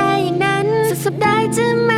แกอย่างนั้น สุดสัปดาห์จะ